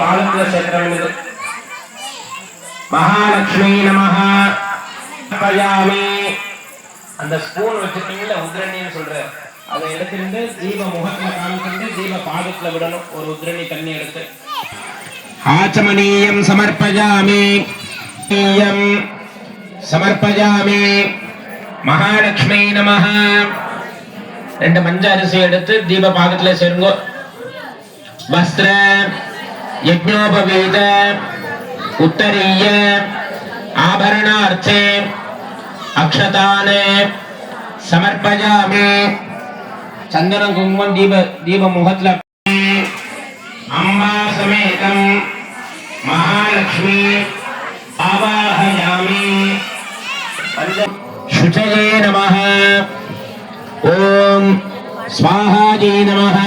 பாலத்துல மகாலட்சுமி நமஹ. பயாமி. அந்த ஸ்பூன் வச்சிருக்கீங்கல்ல உத்ரணின்னு சொல்ற. அதை எடுத்துட்டு தீப முகத்துல காமிச்சிருந்து தீப பாதத்துல விடணும். ஒரு உத்ரணி தண்ணி எடுத்து. ஆச்சமனீயம் சமர்ப்பயாமே. சமர்ப்பயாமே. மகாலட்சுமி நமஹ. ரெண்டு மஞ்ச அரிசி எடுத்து தீப பாகத்துல சேருங்கோ. வஸ்திர. यज्ञोपवीत, उत्तरीय, आभरणार्थे, अक्षताने समर्पयामि। चन्दनं कुङ्कुमं दीप दीपमुहत्लक्ष्मी अम्बा समेतं महालक्ष्मी, आवाहयामि। शुचये नमः। ॐ स्वाहाजे नमः।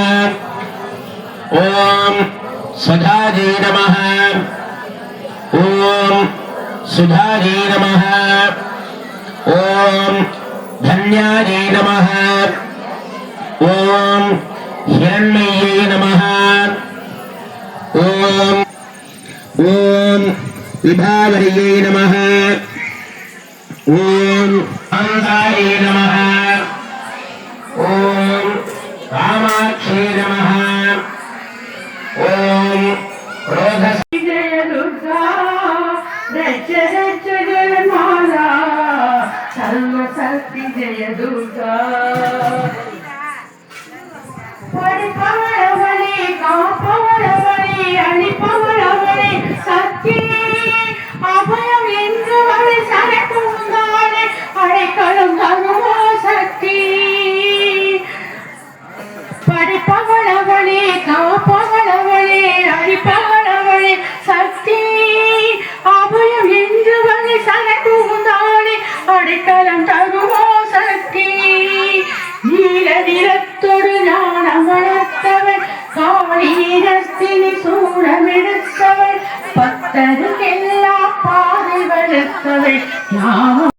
ॐ సుధాజీ నమ. ఓం సుధాజీ నమ. ఓం ధన్యాజీ నమ. ఓం హిరణ్మయ్యై నమ. ఓం ఓం విభావర్యై నమ. ఓం అందాయై నమ. ఓం కామాక్షి నమ. సర్వశక్తి జయ దుర్గా పడి పవరవలి కాపవరవలి అని పవర அடைக்கலம் தருவோ சக்தி நீல நிறத்தொடு ஞானம் வளர்த்தவள் காளீரஸ்தினி சூழமெடுத்தவள் பத்தருக்கெல்லாம் பாதை வளர்த்தவள் ஞானம்